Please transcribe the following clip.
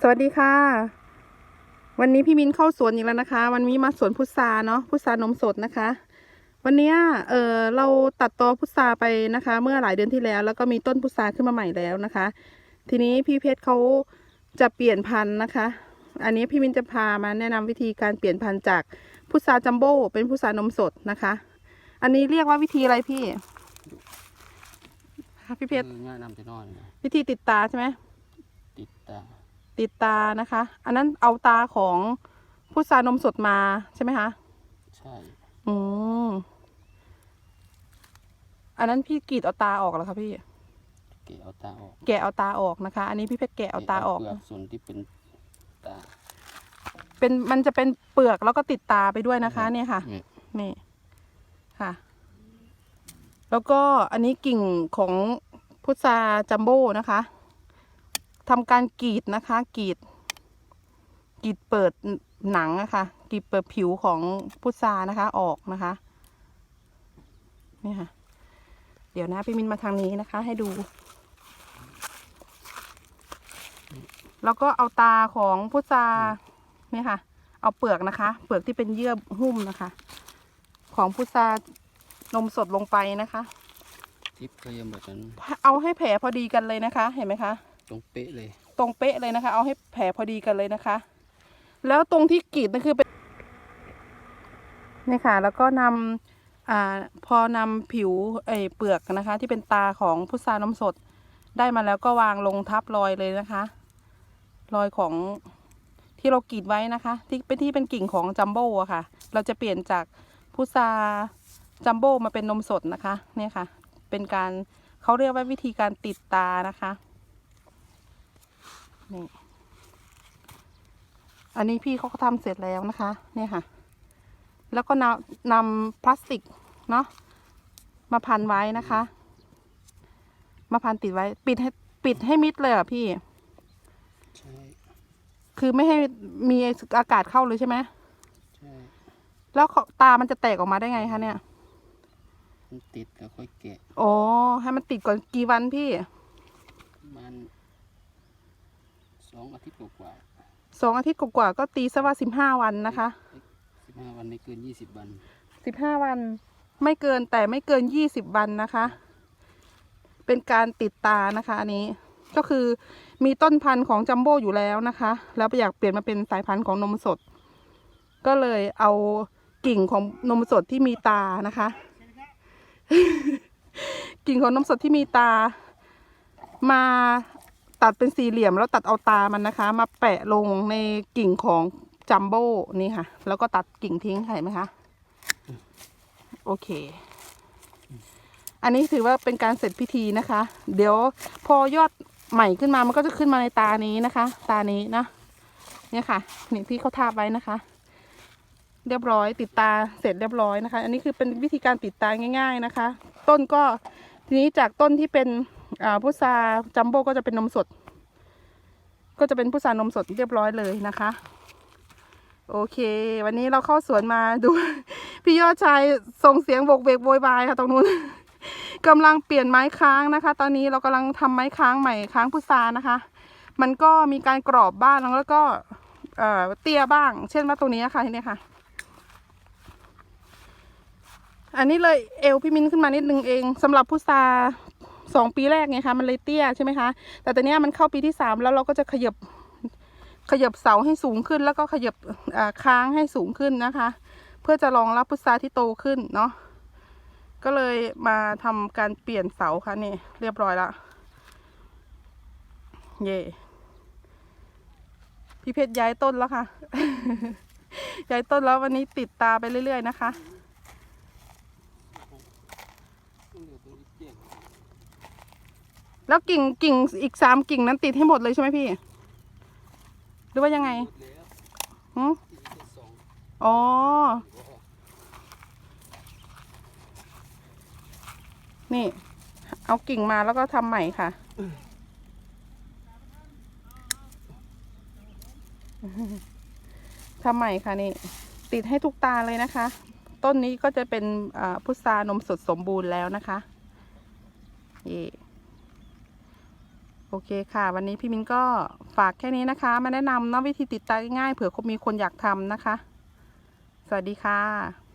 สวัสดีค่ะ วันนี้พี่มินเข้าสวนอีกแล้วนะคะ วันนี้มาสวนพุทราเนาะพุทรานมสดนะคะ วันนี้เออเราตัดตอพุทราไปนะคะ เมื่อหลายเดือนที่แล้ว แล้วก็มีต้นพุทราขึ้นมาใหม่แล้วนะคะ ทีนี้พี่เพชรเขาจะเปลี่ยนพันธุ์นะคะ อันนี้พี่มินจะพามาแนะนำวิธีการเปลี่ยนพันธุ์จากพุทราจัมโบ้เป็นพุทรานมสดนะคะ อันนี้เรียกว่าวิธีอะไรพี่ คะพี่เพชรคือง่ายนำจะนอนนะวิธีติดตาใช่ไหมติดตาติดตานะคะ อันนั้นเอาตาของพุทรานมสดมาใช่ไหมคะใช่อืมอันนั้นพี่กรีดเอาตาออกแล้วคะพี่เกะเอาตาออกแกะเอาตาออกนะคะ อันนี้พี่เพชรแกะเอาตาออกเปลือกส่วนที่เป็นตาเป็นมันจะเป็นเปลือกแล้วก็ติดตาไปด้วยนะคะอืมเนี่ยค่ะเนี่ยนี่ค่ะ แล้วก็อันนี้กิ่งของพุทราจัมโบ้นะคะทำการกรีดนะคะกรีดกรีดเปิดหนังนะคะกรีดเปิดผิวของพุทรานะคะออกนะคะนี่ค่ะ เดี๋ยวนะพี่มินมาทางนี้นะคะ ให้ดู แล้วก็เอาตาของพุทราเนี่ยค่ะ เอาเปลือกนะคะ เปลือกที่เป็นเยื่อหุ้มนะคะ ของพุทรา นมสดลงไปนะคะ ทิพย์ก็ยังแบบนั้นเอาให้แผลพอดีกันเลยนะคะ เห็นไหมคะ ตรงเป๊ะเลย ตรงเป๊ะเลยนะคะ เอาให้แผลพอดีกันเลยนะคะ แล้วตรงที่กรีดนั่นคือเป็นนี่ค่ะ แล้วก็นำอ่าพอนำผิวเอยเปลือกนะคะ ที่เป็นตาของพุทรานมสดได้มาแล้วก็วางลงทับรอยเลยนะคะ รอยของที่เรากรีดไว้นะคะ ที่เป็นที่เป็นกิ่งของจัมโบ้อะค่ะ เราจะเปลี่ยนจากพุทรา จัมโบ้มาเป็นนมสดนะคะ เนี่ยค่ะ เป็นการเขาเรียกว่าวิธีการติดตานะคะนี่อันนี้พี่เขาก็ทำเสร็จแล้วนะคะ เนี่ยค่ะ แล้วก็นำนำพลาสติกเนาะมาพันไว้นะคะ มาพันติดไว้ ปิดให้ปิดให้มิดเลยเหรอะพี่ใช่คือไม่ให้มีอากาศเข้าเลยใช่ไหมใช่แล้วเขาตามันจะแตกออกมาได้ไงคะเนี่ย มันติดแล้วค่อยแกะอ๋อ ให้มันติดก่อนกี่วันพี่ ประมันสองอาทิตย์กว่าสองอาทิตย์กว่าๆก็ตีซะว่าสิบห้าวันนะคะสิบห้าวันไม่เกินยี่สิบวันสิบห้าวันไม่เกินแต่ไม่เกินยี่สิบวันนะคะ เป็นการติดตานะคะ อันนี้ก็คือมีต้นพันธุ์ของจัมโบ้อยู่แล้วนะคะ แล้วอยากเปลี่ยนมาเป็นสายพันธุ์ของนมสด ก็เลยเอากิ่งของนมสดที่มีตานะคะ กิ่งของนมสดที่มีตา มาตัดเป็นสี่เหลี่ยมแล้วตัดเอาตามันนะคะ มาแปะลงในกิ่งของจัมโบ้นี่ค่ะ แล้วก็ตัดกิ่งทิ้งเห็นไหมคะ โอเค อันนี้ถือว่าเป็นการเสร็จพิธีนะคะ เดี๋ยวพอยอดใหม่ขึ้นมามันก็จะขึ้นมาในตานี้นะคะ ตานี้นะเนี่ยค่ะนี่พี่เขาทาบไว้นะคะ เรียบร้อย ติดตาเสร็จเรียบร้อยนะคะ อันนี้คือเป็นวิธีการติดตาง่าย ๆนะคะ ต้นก็ทีนี้จากต้นที่เป็นพุทราจัมโบ้ก็จะเป็นนมสด ก็จะเป็นพุทรานมสดเรียบร้อยเลยนะคะ โอเค วันนี้เราเข้าสวนมาดู พี่ยอดชายส่งเสียงโบกเวกโวยวายค่ะตรงนู้นกำลังเปลี่ยนไม้ค้างนะคะ ตอนนี้เรากำลังทำไม้ค้างใหม่ค้างพุทรานะคะ มันก็มีการกรอบบ้างแล้วก็เตี้ยบ้าง เช่นว่าตรงนี้ค่ะที่นี่ค่ะ อันนี้เลยเอวพี่มินขึ้นมานิดนึงเองสำหรับพุทราสองปีแรกไงคะมันเลยเตี้ยใช่ไหมคะแต่ตอนนี้มันเข้าปีที่สามแล้วเราก็จะขยับขยับเสาให้สูงขึ้น แล้วก็ขยับค้างให้สูงขึ้นนะคะ เพื่อจะรองรับพุทราที่โตขึ้นเนาะก็เลยมาทำการเปลี่ยนเสาค่ะนี่เรียบร้อยละเย่พี่เพชรย้ายต้นแล้วค่ะ ย้ายต้นแล้ววันนี้ติดตาไปเรื่อย ๆ นะคะ แล้วกิ่งกิ่งอีกสามกิ่งนั้นติดให้หมดเลยใช่ไหมพี่ หรือว่ายังไงหือ๋อ นี่ เอากิ่งมาแล้วก็ทำใหม่ค่ะ ทำใหม่ค่ะนี่ ติดให้ทุกตาเลยนะคะ ต้นนี้ก็จะเป็นพุทรานมสดสมบูรณ์แล้วนะคะ เย่ โอเคค่ะ วันนี้พี่มิ้นก็ฝากแค่นี้นะคะ มาแนะนำเนาะวิธีติดตั้งง่ายเผื่อมีคนอยากทำนะคะ สวัสดีค่ะ